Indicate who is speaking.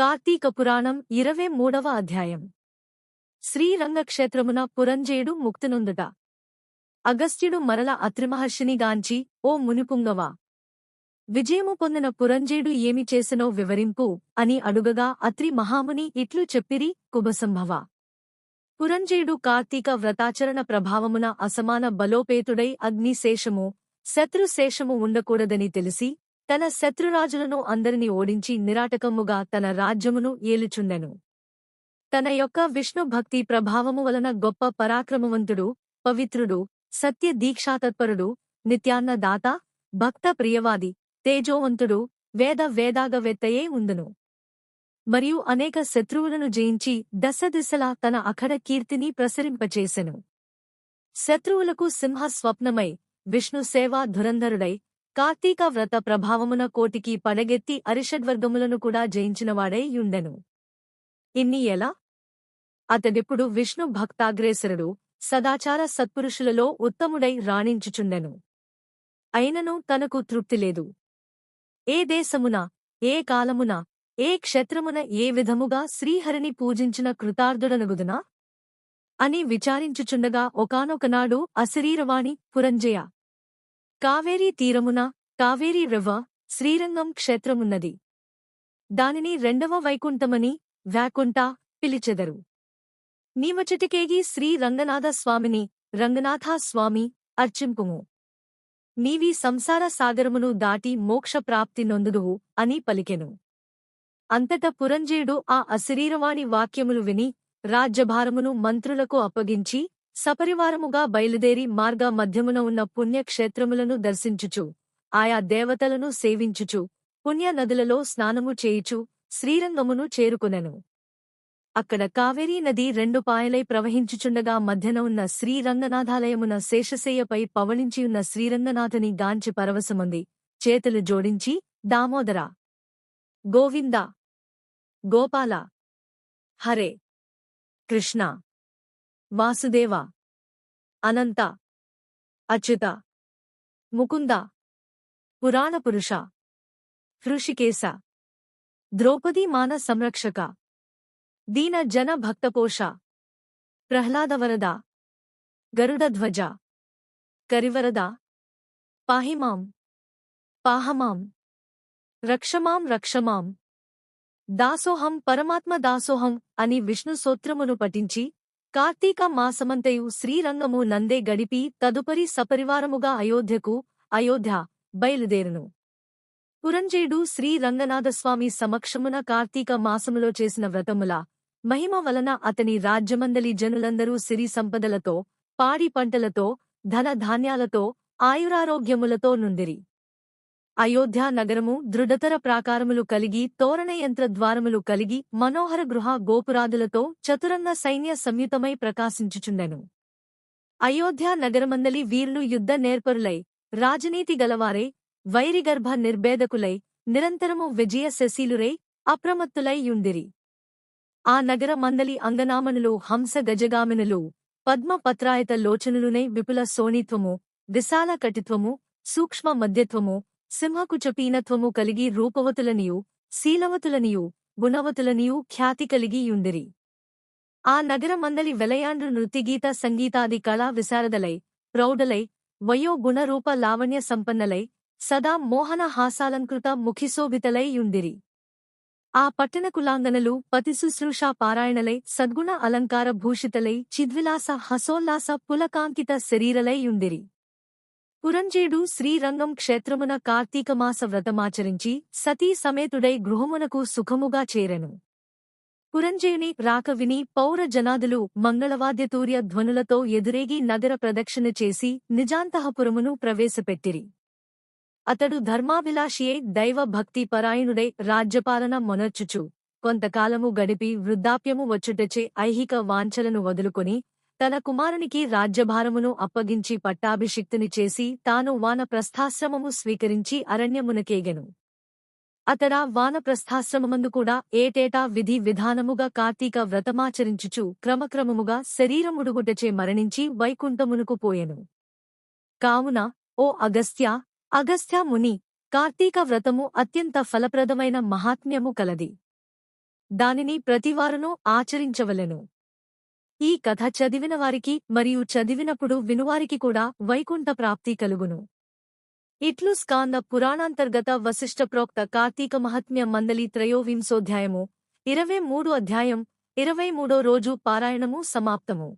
Speaker 1: కార్తీక పురాణం ఇరవై మూడవ అధ్యాయం. శ్రీరంగక్షేత్రమున పురంజేయుడు ముక్తినొందుట. అగస్త్యుడు మరల అత్రిమహర్షిని గాంచి ఓ మునిపుంగవా! విజయము పొందిన పురంజేయుడు ఏమి చేసెనో వివరింపు అని అడుగగా అత్రి మహాముని ఇట్లు చెప్పిరి కుభసంభవ పురంజేయుడు కార్తీక వ్రతాచరణ ప్రభావమున అసమాన బలోపేతుడై అగ్నిశేషము శత్రుశేషము ఉండకూడదని తెలిసి తన శత్రురాజులను అందరిని ఓడించి నిరాటకముగా తన రాజ్యమును ఏలుచుండెను. తన యొక్క విష్ణు భక్తి ప్రభావము వలన గొప్ప పరాక్రమవంతుడు పవిత్రుడు సత్య దీక్షాతత్పరుడు నిత్యాన్నదాత భక్త ప్రియవాది తేజోవంతుడు వేద వేదాగవేత్తయే ఉందును. మరియు అనేక శత్రువులను జయించి దశదిశలా తన అఖడ కీర్తిని ప్రసరింపచేసెను. శత్రువులకు సింహ స్వప్నమై విష్ణు సేవా ధురంధరుడై కార్తీక వ్రత ప్రభావమున కోటికి పడగెత్తి అరిషడ్వర్గములను కూడా జయించినవాడై యుండెను. ఇన్ని ఎలా? అతడిప్పుడు విష్ణు భక్తాగ్రేసరుడు సదాచార సత్పురుషులలో ఉత్తముడై రాణించుచుండెను. అయినను తనకు తృప్తిలేదు ఏ దేశమున ఏ కాలమున ఏ క్షేత్రమున ఏ విధముగా శ్రీహరిని పూజించిన కృతార్థుడనగుదునా? అని విచారించుచుండగా ఒకానొకనాడు అశరీరవాణి పురంజయ కావేరీ తీరమున కావేరీ రివ శ్రీరంగం క్షేత్రమున్నది. దానిని రెండవ వైకుంఠమని వ్యాకుంఠ పిలిచెదరు. నీవచటికేగి శ్రీ రంగనాథ స్వామిని రంగనాథ స్వామి అర్చింపుము. నీవి సంసార సాగరమును దాటి మోక్షప్రాప్తి నొందుదువు అని పలికెను. అంతట పురంజేయుడు ఆ అశరీరవాణి వాక్యములు విని రాజ్యభారమును మంత్రులకు అప్పగించి సపరివారముగా బయలుదేరి మార్గ మధ్యమున ఉన్న పుణ్యక్షేత్రములను దర్శించుచు ఆయా దేవతలను సేవించుచు పుణ్య నదులలో స్నానము చేయుచు శ్రీరంగమును చేరుకునెను. అక్కడ కావేరీ నది రెండు పాయలై ప్రవహించుచుండగా మధ్యన ఉన్న శ్రీరంగనాథాలయమున శేషశయ్యపై పవళించియున్న శ్రీరంగనాథుని గాంచి పరవశముంది. చేతులు జోడించి దామోదర! గోవింద! గోపాల! హరే! కృష్ణ! వాసుదేవ అనంత అచ్యుత ముకుంద పురాణపురుష హృషికేశ ద్రౌపదీ మాన సంరక్షక దీన జన భక్తపోష ప్రహ్లాదవరద గరుడధ్వజ కరివరద పాహిమాం పాహమాం రక్షమాం రక్షమాం దాసోహం పరమాత్మ దాసోహం అని విష్ణు సూత్రమును పఠించి కార్తీక మాసమంతయు శ్రీరంగము నందే గడిపి తదుపరి సపరివారముగా అయోధ్యకు అయోధ్య బయలుదేరును. పురంజయుడు శ్రీరంగనాథస్వామి సమక్షమున కార్తీక మాసములో చేసిన వ్రతముల మహిమ వలన అతని రాజ్యమందలి జనులందరూ సిరి సంపదలతో పాడి పంటలతో ధన ధాన్యాలతో ఆయురారోగ్యములతో నుండిరి. అయోధ్య నగరము దృఢతర ప్రాకారములు కలిగి తోరణయంత్ర ద్వారములు కలిగి మనోహర గృహ గోపురాదులతో చతురంగ సైన్య సంయుతమై ప్రకాశించుచుండెను. అయోధ్య నగరమందలి వీర్లు యుద్ధ నేర్పరులై రాజనీతి గలవారై వైరిగర్భ నిర్భేదకులై నిరంతరము విజయ శశీలురై అప్రమత్తులై యుందిరి ఆ నగర మందలి అంగనామనులు హంస గజగామినులు పద్మపత్రాయత లోచనులునై విపుల సోణిత్వము విశాల కటిత్వము సూక్ష్మ మధ్యత్వము సింహకుచపీనత్వము కలిగి రూపవతులనియు శీలవతులనియు గుణవతులనియు ఖ్యాతి కలిగి యుందిరి ఆ నగరమందలి వెలయాండ్రు నృత్యగీత సంగీతాది కళా విశారదలై ప్రౌఢలై వయో గుణరూప లావణ్య సంపన్నలై సదా మోహన హాసాలంకృత ముఖిశోభితలై యుండిరి. ఆ పట్టణ కులాంగనలు పతిశుశ్రూషా పారాయణలై సద్గుణ అలంకార భూషితలై చిద్విలాస హసోల్లాస పులకాంకిత శరీరలై యుండిరి. పురంజేడు శ్రీరంగం క్షేత్రమున కార్తీకమాస వ్రతమాచరించి సతీ సమేతుడై గృహమునకు సుఖముగా చేరెను. పురంజేయుని రాక విని పౌర జనాదులు మంగళవాద్యతూర్య ధ్వనులతో ఎదురేగి నగర ప్రదక్షిణ చేసి నిజాంతఃపురమును ప్రవేశపెట్టిరి. అతడు ధర్మాభిలాషియే దైవ భక్తి పరాయణుడై రాజ్యపాలన మొనర్చుచు. కొంతకాలము గడిపి వృద్ధాప్యము వచ్చుటచే ఐహిక వాంఛలను వదులుకొని తన కుమారునికి రాజ్యభారమును అప్పగించి పట్టాభిషిక్తుని చేసి తాను వానప్రస్థాశ్రమము స్వీకరించి అరణ్యమునకేగెను. అతడ వానప్రస్థాశ్రమమందు కూడా ఏటేటా విధి విధానముగా కార్తీక వ్రతమాచరించుచు క్రమక్రమముగా శరీరముడుగుటచే మరణించి వైకుంఠమునకు పోయెను. కావున ఓ అగస్త్య అగస్త్య ముని కార్తీక వ్రతము అత్యంత ఫలప్రదమైన మహాత్మ్యము కలది. దానిని ప్రతివారనూ ఆచరించవలెను. ఈ కథ చదివిన వారికి మరియు చదివినప్పుడు వినువారికి కూడా వైకుంఠ ప్రాప్తి కలుగును. ఇట్లు స్కాంద పురాణాంతర్గత వశిష్ఠ ప్రోక్త కార్తీక మహాత్మ్య మందలి త్రయోవింశోధ్యాయము ఇరవై మూడు అధ్యాయం ఇరవై మూడో రోజు పారాయణము సమాప్తము.